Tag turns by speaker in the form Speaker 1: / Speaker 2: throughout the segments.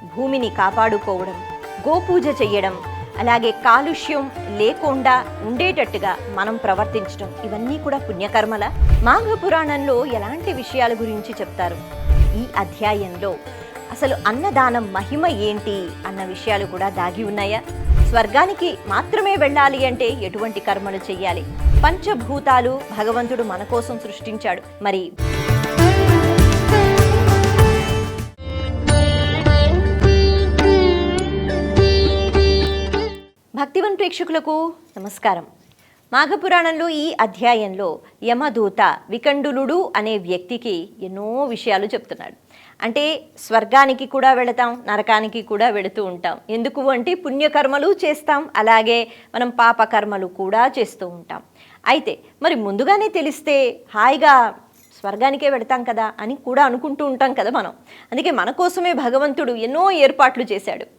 Speaker 1: భూమిని కాపాడుకోవడం గోపూజ చెయ్యడం అలాగే కాలుష్యం లేకుండా ఉండేటట్టుగా మనం ప్రవర్తించడం ఇవన్నీ కూడా పుణ్యకర్మల? మాఘ పురాణంలో ఎలాంటి విషయాల గురించి చెప్తారు? ఈ అధ్యాయంలో అసలు అన్నదానం మహిమ ఏంటి అన్న విషయాలు కూడా దాగి ఉన్నాయా? స్వర్గానికి మాత్రమే వెళ్ళాలి అంటే ఎటువంటి కర్మలు చేయాలి పంచభూతాలు భగవంతుడు మన కోసం సృష్టించాడు. మరి భక్తివన్ ప్రేక్షకులకు నమస్కారం. మాఘపురాణంలో ఈ అధ్యాయంలో యమదూత వికండులుడు అనే వ్యక్తికి ఎన్నో విషయాలు చెప్తున్నాడు. అంటే స్వర్గానికి కూడా వెళతాం నరకానికి కూడా వెళుతూ ఉంటాం. ఎందుకు అంటే పుణ్యకర్మలు చేస్తాం అలాగే మనం పాపకర్మలు కూడా చేస్తూ ఉంటాం. అయితే మరి ముందుగానే తెలిస్తే హాయిగా స్వర్గానికే వెడతాం కదా అని కూడా అనుకుంటూ ఉంటాం కదా మనం. అందుకే మన కోసమే భగవంతుడు ఎన్నో ఏర్పాట్లు చేశాడు.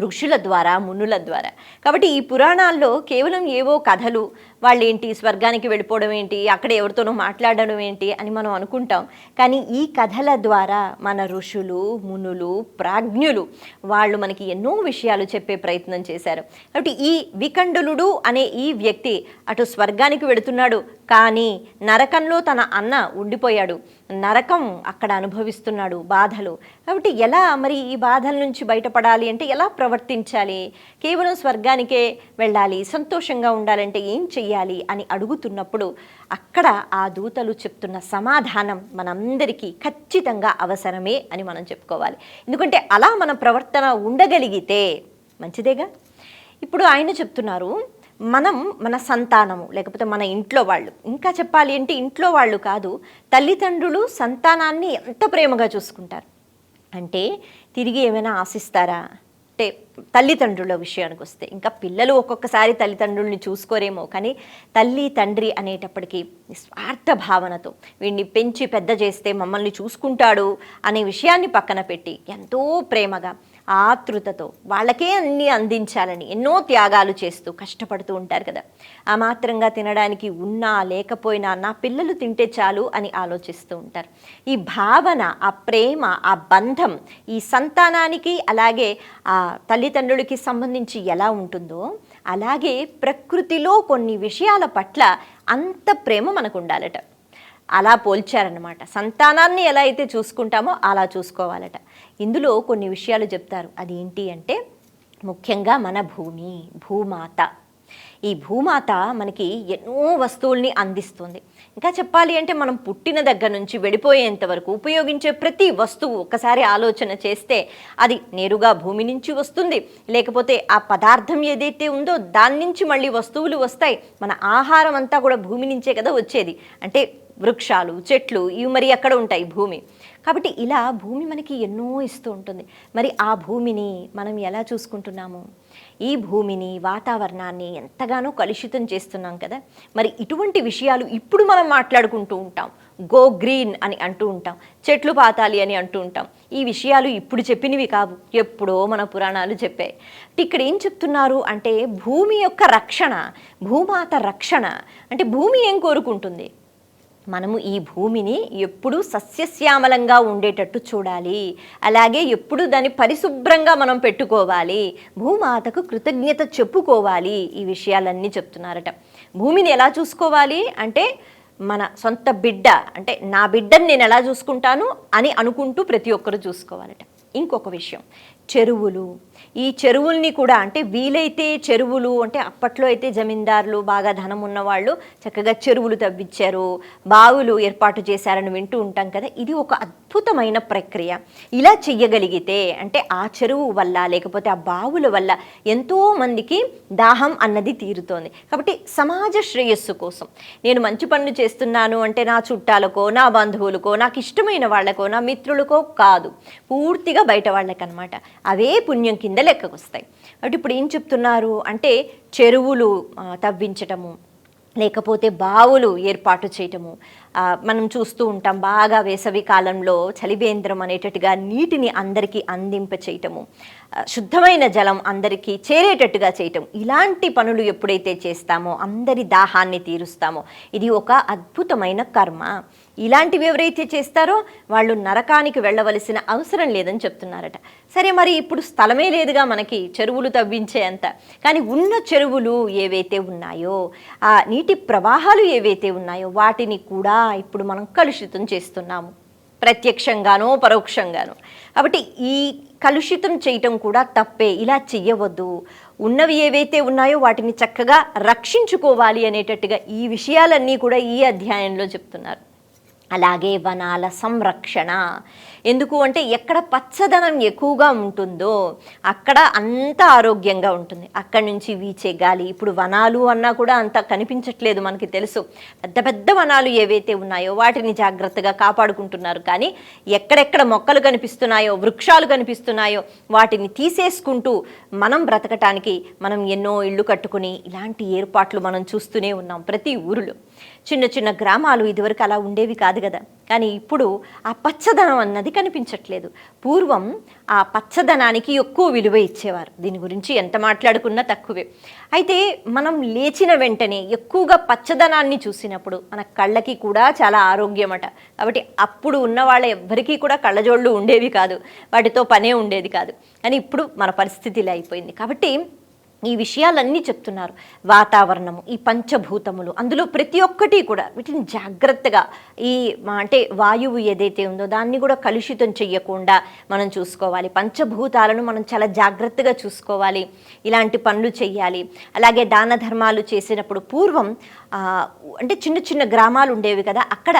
Speaker 1: ఋషుల ద్వారా మునుల ద్వారా. కాబట్టి ఈ పురాణాల్లో కేవలం ఏవో కథలు వాళ్ళు ఏంటి స్వర్గానికి వెళ్ళిపోవడం ఏంటి అక్కడ ఎవరితోనో మాట్లాడడం ఏంటి అని మనం అనుకుంటాం. కానీ ఈ కథల ద్వారా మన ఋషులు మునులు ప్రాజ్ఞులు వాళ్ళు మనకి ఎన్నో విషయాలు చెప్పే ప్రయత్నం చేశారు. కాబట్టి ఈ వికండులుడు అనే ఈ వ్యక్తి అటు స్వర్గానికి వెళుతున్నాడు కానీ నరకంలో తన అన్న ఉండిపోయాడు. నరకం అక్కడ అనుభవిస్తున్నాడు బాధలు. కాబట్టి ఎలా మరి ఈ బాధల నుంచి బయటపడాలి అంటే ఎలా ప్రవర్తించాలి? కేవలం స్వర్గానికే వెళ్ళాలి సంతోషంగా ఉండాలంటే ఏం చెయ్యాలి? అని అడుగుతున్నప్పుడు అక్కడ ఆ దూతలు చెప్తున్న సమాధానం మనందరికీ ఖచ్చితంగా అవసరమే అని మనం చెప్పుకోవాలి. ఎందుకంటే అలా మన ప్రవర్తన ఉండగలిగితే మంచిదేగా? ఇప్పుడు ఆయన చెప్తున్నారు మనం మన సంతానము లేకపోతే మన ఇంట్లో వాళ్ళు. ఇంకా చెప్పాలి అంటే ఇంట్లో వాళ్ళు కాదు తల్లిదండ్రులు సంతానాన్ని ఎంత ప్రేమగా చూసుకుంటారు? అంటే తిరిగి ఏమైనా ఆశిస్తారా? అంటే తల్లిదండ్రుల విషయానికి వస్తే ఇంకా పిల్లలు ఒక్కొక్కసారి తల్లిదండ్రుల్ని చూసుకోరేమో కానీ తల్లి తండ్రి అనేటప్పటికీ స్వార్థ భావనతో వీడిని పెంచి పెద్ద చేస్తే మమ్మల్ని చూసుకుంటాడు అనే విషయాన్ని పక్కన పెట్టి ఎంతో ప్రేమగా ఆతృతతో వాళ్ళకే అన్నీ అందించాలని ఎన్నో త్యాగాలు చేస్తూ కష్టపడుతూ ఉంటారు కదా. ఆ మాత్రంగా తినడానికి ఉన్నా లేకపోయినా నా పిల్లలు తింటే చాలు అని ఆలోచిస్తూ ఉంటారు. ఈ భావన ఆ ప్రేమ ఆ బంధం ఈ సంతానానికి అలాగే ఆ తల్లిదండ్రులకి సంబంధించి ఎలా ఉంటుందో అలాగే ప్రకృతిలో కొన్ని విషయాల పట్ల అంత ప్రేమ మనకు ఉండాలట అలా పోల్చారనమాట సంతానాన్ని ఎలా అయితే చూసుకుంటామో అలా చూసుకోవాలట. ఇందులో కొన్ని విషయాలు చెప్తారు. అదేంటి అంటే ముఖ్యంగా మన భూమి భూమాత. ఈ భూమాత మనకి ఎన్నో వస్తువుల్ని అందిస్తుంది. ఇంకా చెప్పాలి అంటే మనం పుట్టిన దగ్గర నుంచి వెళ్ళిపోయేంత వరకు ఉపయోగించే ప్రతి వస్తువు ఒకసారి ఆలోచన చేస్తే అది నేరుగా భూమి నుంచి వస్తుంది. లేకపోతే ఆ పదార్థం ఏదైతే ఉందో దాని నుంచి మళ్ళీ వస్తువులు వస్తాయి. మన ఆహారం అంతా కూడా భూమి నుంచే కదా వచ్చేది. అంటే వృక్షాలు చెట్లు ఇవి మరి ఎక్కడ ఉంటాయి? భూమి. కాబట్టి ఇలా భూమి మనకి ఎన్నో ఇస్తూ ఉంటుంది. మరి ఆ భూమిని మనం ఎలా చూసుకుంటున్నాము? ఈ భూమిని వాతావరణాన్ని ఎంతగానో కలుషితం చేస్తున్నాం కదా? మరి ఇటువంటి విషయాలు ఇప్పుడు మనం మాట్లాడుకుంటూ ఉంటాం. గో గ్రీన్ అని అంటూ ఉంటాం. చెట్లు పాతాలి అని అంటూ ఉంటాం. ఈ విషయాలు ఇప్పుడు చెప్పినవి కావు. ఎప్పుడో మన పురాణాలు చెప్పాయి. ఇక్కడ ఏం చెప్తున్నారు అంటే భూమి యొక్క రక్షణ భూమాత రక్షణ అంటే భూమి ఏం కోరుకుంటుంది? మనము ఈ భూమిని ఎప్పుడూ సస్యశ్యామలంగా ఉండేటట్టు చూడాలి. అలాగే ఎప్పుడు దాన్ని పరిశుభ్రంగా మనం పెట్టుకోవాలి. భూమాతకు కృతజ్ఞత చెప్పుకోవాలి. ఈ విషయాలన్నీ చెప్తున్నారట. భూమిని ఎలా చూసుకోవాలి? అంటే మన సొంత బిడ్డ అంటే నా బిడ్డని నేను ఎలా చూసుకుంటాను అని అనుకుంటూ ప్రతి ఒక్కరు చూసుకోవాలట. ఇంకొక విషయం. చెరువులు. ఈ చెరువుల్ని కూడా అంటే వీలైతే చెరువులు అంటే అప్పట్లో అయితే జమీందారులు బాగా ధనం ఉన్నవాళ్ళు చక్కగా చెరువులు తవ్వించారు బావులు ఏర్పాటు చేశారని వింటూ ఉంటాం కదా. ఇది ఒక అద్భుతమైన ప్రక్రియ. ఇలా చెయ్యగలిగితే అంటే ఆ చెరువు వల్ల లేకపోతే ఆ బావుల వల్ల ఎంతో మందికి దాహం అన్నది తీరుతోంది. కాబట్టి సమాజ శ్రేయస్సు కోసం నేను మంచి పనులు చేస్తున్నాను అంటే నా చుట్టాలకో నా బంధువులకో నాకు ఇష్టమైన వాళ్ళకో నా మిత్రులకో కాదు. పూర్తిగా బయట వాళ్ళకనమాట అవే పుణ్యం కింద లెక్కకొస్తాయి కాబట్టి ఇప్పుడు ఏం చెప్తున్నారు అంటే చెరువులు తవ్వించటము లేకపోతే బావులు ఏర్పాటు చేయటము మనం చూస్తూ ఉంటాం బాగా వేసవి కాలంలో చలివేంద్రం అనేటట్టుగా నీటిని అందరికీ అందింప చేయటము శుద్ధమైన జలం అందరికీ చేరేటట్టుగా చేయటం ఇలాంటి పనులు ఎప్పుడైతే చేస్తామో అందరి దాహాన్ని తీరుస్తామో ఇది ఒక అద్భుతమైన కర్మ. ఇలాంటివి ఎవరైతే చేస్తారో వాళ్ళు నరకానికి వెళ్ళవలసిన అవసరం లేదని చెప్తున్నారట. సరే మరి ఇప్పుడు స్థలమే లేదుగా మనకి చెరువులు తవ్వించే అంత. కానీ ఉన్న చెరువులు ఏవైతే ఉన్నాయో ఆ నీటి ప్రవాహాలు ఏవైతే ఉన్నాయో వాటిని కూడా ఇప్పుడు మనం కలుషితం చేస్తున్నాము. ప్రత్యక్షంగానో పరోక్షంగానో. కాబట్టి ఈ కలుషితం చేయటం కూడా తప్పే. ఇలా చెయ్యవద్దు. ఉన్నవి ఏవైతే ఉన్నాయో వాటిని చక్కగా రక్షించుకోవాలి అనేటట్టుగా ఈ విషయాలన్నీ కూడా ఈ అధ్యాయంలో చెప్తున్నారు. అలాగే వనాల సంరక్షణ. ఎందుకు అంటే ఎక్కడ పచ్చదనం ఎక్కువగా ఉంటుందో అక్కడ అంత ఆరోగ్యంగా ఉంటుంది. అక్కడి నుంచి వీచే గాలి. ఇప్పుడు వనాలు అన్నా కూడా అంత కనిపించట్లేదు మనకి తెలుసు. పెద్ద పెద్ద వనాలు ఏవైతే ఉన్నాయో వాటిని జాగ్రత్తగా కాపాడుకుంటున్నారు. కానీ ఎక్కడెక్కడ మొక్కలు కనిపిస్తున్నాయో వృక్షాలు కనిపిస్తున్నాయో వాటిని తీసేసుకుంటూ మనం బ్రతకటానికి మనం ఎన్నో ఇళ్ళు కట్టుకుని ఇలాంటి ఏర్పాట్లు మనం చూస్తూనే ఉన్నాం ప్రతి ఊరిలో. చిన్న చిన్న గ్రామాలు ఇదివరకు అలా ఉండేవి కాదు కదా. కానీ ఇప్పుడు ఆ పచ్చదనం అన్నది కనిపించట్లేదు. పూర్వం ఆ పచ్చదనానికి ఎక్కువ విలువ ఇచ్చేవారు. దీని గురించి ఎంత మాట్లాడుకున్నా తక్కువే. అయితే మనం లేచిన వెంటనే ఎక్కువగా పచ్చదనాన్ని చూసినప్పుడు మన కళ్ళకి కూడా చాలా ఆరోగ్యమట. కాబట్టి అప్పుడు ఉన్న వాళ్ళ ఎవ్వరికీ కూడా కళ్ళజోళ్ళు ఉండేవి కాదు. వాటితో పనే ఉండేది కాదు. కానీ ఇప్పుడు మన పరిస్థితి ఇలా అయిపోయింది. కాబట్టి ఈ విషయాలన్నీ చెప్తున్నారు. వాతావరణము ఈ పంచభూతములు అందులో ప్రతి ఒక్కటి కూడా వీటిని జాగ్రత్తగా ఈ మా- అంటే వాయువు ఏదైతే ఉందో దాన్ని కూడా కలుషితం చెయ్యకుండా మనం చూసుకోవాలి. పంచభూతాలను మనం చాలా జాగ్రత్తగా చూసుకోవాలి. ఇలాంటి పనులు చేయాలి అలాగే దాన ధర్మాలు చేసినప్పుడు పూర్వం అంటే చిన్న చిన్న గ్రామాలు ఉండేవి కదా అక్కడ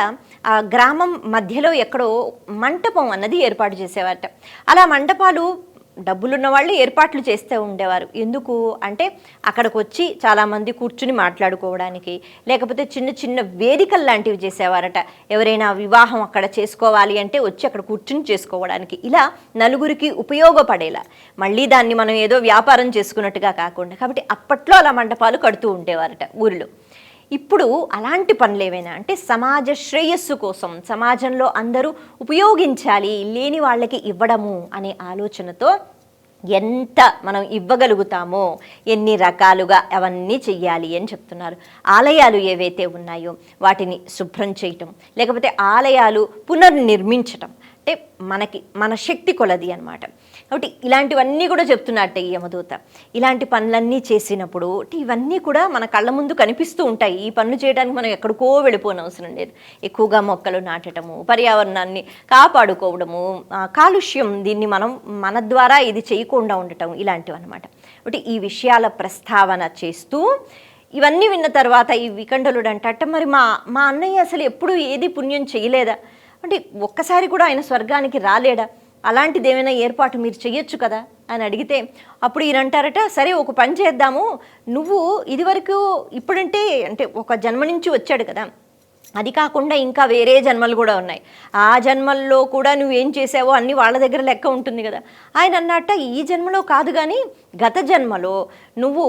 Speaker 1: ఆ గ్రామం మధ్యలో ఎక్కడో మంటపం అన్నది ఏర్పాటు చేసేవారట. అలా మంటపాలు డబ్బులున్న వాళ్ళు ఏర్పాట్లు చేస్తూ ఉండేవారు. ఎందుకు? అంటే అక్కడికి వచ్చి చాలామంది కూర్చుని మాట్లాడుకోవడానికి లేకపోతే చిన్న చిన్న వేదికలు లాంటివి చేసేవారట. ఎవరైనా వివాహం అక్కడ చేసుకోవాలి అంటే వచ్చి అక్కడ కూర్చుని చేసుకోవడానికి. ఇలా నలుగురికి ఉపయోగపడేలా. మళ్ళీ దాన్ని మనం ఏదో వ్యాపారం చేసుకున్నట్టుగా కాకుండా. కాబట్టి అప్పట్లో అలా మండపాలు కడుతూ ఉండేవారట ఊరిలో. ఇప్పుడు అలాంటి పనులు ఏవైనా అంటే సమాజ శ్రేయస్సు కోసం సమాజంలో అందరూ ఉపయోగించాలి లేని వాళ్ళకి ఇవ్వడము అనే ఆలోచనతో ఎంత మనం ఇవ్వగలుగుతామో ఎన్ని రకాలుగా అవన్నీ చెయ్యాలి అని చెప్తున్నారు. ఆలయాలు ఏవైతే ఉన్నాయో వాటిని శుభ్రం చేయటం లేకపోతే ఆలయాలు పునర్నిర్మించటం అంటే మనకి మన శక్తి కొలది అనమాట కాబట్టి ఇలాంటివన్నీ కూడా చెప్తున్నట్టే ఈ యమదూత. ఇలాంటి పనులన్నీ చేసినప్పుడు ఇవన్నీ కూడా మన కళ్ళ ముందు కనిపిస్తూ ఉంటాయి. ఈ పనులు చేయడానికి మనం ఎక్కడికో వెళ్ళిపోనవసరం లేదు. ఎక్కువగా మొక్కలు నాటటము పర్యావరణాన్ని కాపాడుకోవడము కాలుష్యం దీన్ని మనం మన ద్వారా ఇది చేయకుండా ఉండటం ఇలాంటివి అనమాట కాబట్టి ఈ విషయాల ప్రస్తావన చేస్తూ ఇవన్నీ విన్న తర్వాత ఈ వికండలుడు అంటట మరి మా మా అన్నయ్య అసలు ఎప్పుడు ఏది పుణ్యం చేయలేదా? అంటే ఒక్కసారి కూడా ఆయన స్వర్గానికి రాలేడా? అలాంటిది ఏమైనా ఏర్పాటు మీరు చెయ్యొచ్చు కదా? అని అడిగితే అప్పుడు ఈయన అంటారట సరే ఒక పని చేద్దాము. నువ్వు ఇదివరకు ఇప్పుడంటే అంటే ఒక జన్మ నుంచి వచ్చాడు కదా. అది కాకుండా ఇంకా వేరే జన్మలు కూడా ఉన్నాయి. ఆ జన్మల్లో కూడా నువ్వేం చేసావో అన్ని వాళ్ళ దగ్గర లెక్క ఉంటుంది కదా. ఆయన అన్నట్ట ఈ జన్మలో కాదు కానీ గత జన్మలో నువ్వు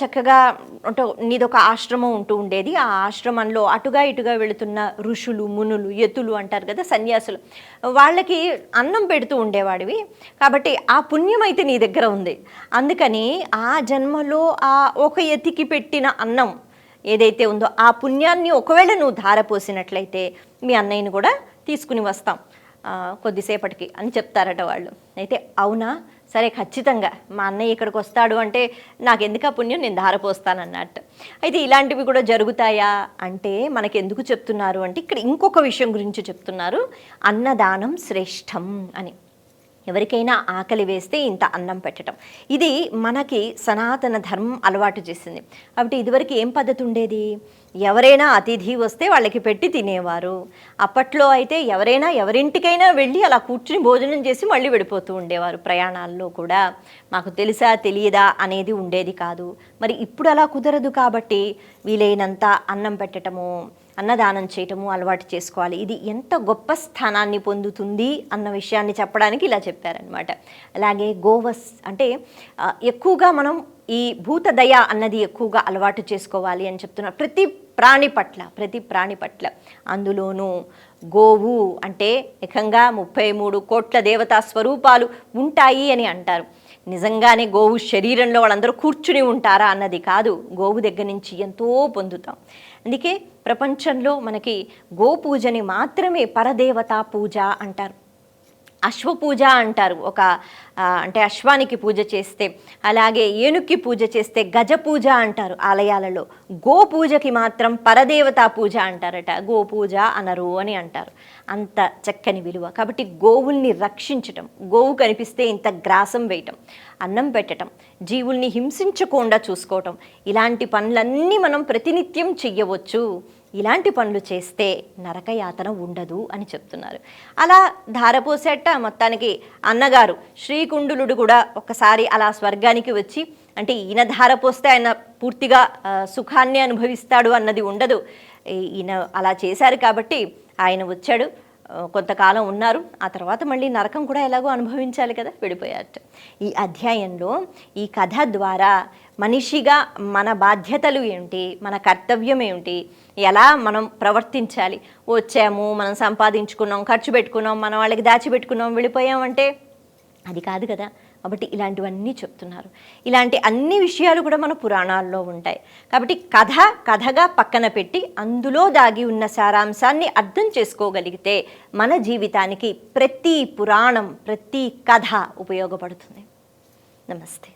Speaker 1: చక్కగా నీదొక ఆశ్రమం ఉంటూ ఉండేది. ఆ ఆశ్రమంలో అటుగా ఇటుగా వెళుతున్న ఋషులు మునులు ఎత్తులు అంటారు కదా సన్యాసులు. వాళ్ళకి అన్నం పెడుతూ ఉండేవాడివి. కాబట్టి ఆ పుణ్యం అయితే నీ దగ్గర ఉంది. అందుకని ఆ జన్మలో ఆ ఒక ఎతికి పెట్టిన అన్నం ఏదైతే ఉందో ఆ పుణ్యాన్ని ఒకవేళ నువ్వు ధారపోసినట్లయితే మీ అన్నయ్యని కూడా తీసుకుని వస్తాం కొద్దిసేపటికి అని చెప్తారట వాళ్ళు. అయితే అవునా? సరే ఖచ్చితంగా. మా అన్నయ్య ఇక్కడికి వస్తాడు అంటే నాకు ఎందుకు ఆ పుణ్యం? నేను ధారపోస్తానన్నట్టు. అయితే ఇలాంటివి కూడా జరుగుతాయా? అంటే మనకి ఎందుకు చెప్తున్నారు అంటే ఇక్కడ ఇంకొక విషయం గురించి చెప్తున్నారు. అన్నదానం శ్రేష్టం అని. ఎవరికైనా ఆకలి వేస్తే ఇంత అన్నం పెట్టడం ఇది మనకి సనాతన ధర్మం అలవాటు చేసింది. కాబట్టి ఇదివరకు ఏం పద్ధతి ఉండేది? ఎవరైనా అతిథి వస్తే వాళ్ళకి పెట్టి తినేవారు. అప్పట్లో అయితే ఎవరైనా ఎవరింటికైనా వెళ్ళి అలా కూర్చుని భోజనం చేసి మళ్ళీ వెళ్ళిపోతూ ఉండేవారు ప్రయాణాల్లో కూడా. మాకు తెలుసా తెలియదా అనేది ఉండేది కాదు. మరి ఇప్పుడు అలా కుదరదు కాబట్టి వీలైనంత అన్నం పెట్టటము అన్నదానం చేయటము అలవాటు చేసుకోవాలి. ఇది ఎంత గొప్ప స్థానాన్ని పొందుతుంది అన్న విషయాన్ని చెప్పడానికి ఇలా చెప్పారనమాట అలాగే గోవస్ అంటే ఎక్కువగా మనం ఈ భూతదయ అన్నది ఎక్కువగా అలవాటు చేసుకోవాలి అని చెప్తున్నారు ప్రతి ప్రాణి పట్ల ప్రతి ప్రాణి పట్ల. అందులోనూ గోవు అంటే ఏకంగా ముప్పై మూడు కోట్ల దేవతా స్వరూపాలు ఉంటాయి అని అంటారు. నిజంగానే గోవు శరీరంలో వాళ్ళందరూ కూర్చుని ఉంటారా అన్నది కాదు. గోవు దగ్గర నుంచి ఎంతో పొందుతాం. అందుకే ప్రపంచంలో మనకి గోపూజని మాత్రమే పరదేవతా పూజ అంటారు. అశ్వపూజ అంటారు. ఒక అంటే అశ్వానికి పూజ చేస్తే అలాగే ఏనుక్కి పూజ చేస్తే గజ పూజ అంటారు ఆలయాలలో. గో పూజకి మాత్రం పరదేవతా పూజ అంటారట. గో పూజ అనరు అని అంటారు. అంత చక్కని విలువ. కాబట్టి గోవుల్ని రక్షించటం గోవు కనిపిస్తే ఇంత గ్రాసం వేయటం అన్నం పెట్టటం జీవుల్ని హింసించకుండా చూసుకోవటం ఇలాంటి పనులన్నీ మనం ప్రతినిత్యం చెయ్యవచ్చు. ఇలాంటి పనులు చేస్తే నరకయాతన ఉండదు అని చెప్తున్నారు. అలా ధారపోసేట మొత్తానికి అన్నగారు శ్రీకుండులుడు కూడా ఒకసారి అలా స్వర్గానికి వచ్చి అంటే ఈయన ధారపోస్తే ఆయన పూర్తిగా సుఖాన్ని అనుభవిస్తాడు అన్నది ఉండదు. ఈయన అలా చేశారు కాబట్టి ఆయన వచ్చాడు. కొంతకాలం ఉన్నారు. ఆ తర్వాత మళ్ళీ నరకం కూడా ఎలాగో అనుభవించాలి కదా విడిపోయారట. ఈ అధ్యాయంలో ఈ కథ ద్వారా మనిషిగా మన బాధ్యతలు ఏంటి మన కర్తవ్యం ఏమిటి ఎలా మనం ప్రవర్తించాలి? వచ్చాము మనం సంపాదించుకున్నాం ఖర్చు పెట్టుకున్నాం మన వాళ్ళకి దాచిపెట్టుకున్నాం వెళ్ళిపోయామంటే అది కాదు కదా. కాబట్టి ఇలాంటివన్నీ చెప్తున్నారు. ఇలాంటి అన్ని విషయాలు కూడా మన పురాణాల్లో ఉంటాయి. కాబట్టి కథ కథగా పక్కన పెట్టి అందులో దాగి ఉన్న సారాంశాన్ని అర్థం చేసుకోగలిగితే మన జీవితానికి ప్రతి పురాణం ప్రతి కథ ఉపయోగపడుతుంది. నమస్తే.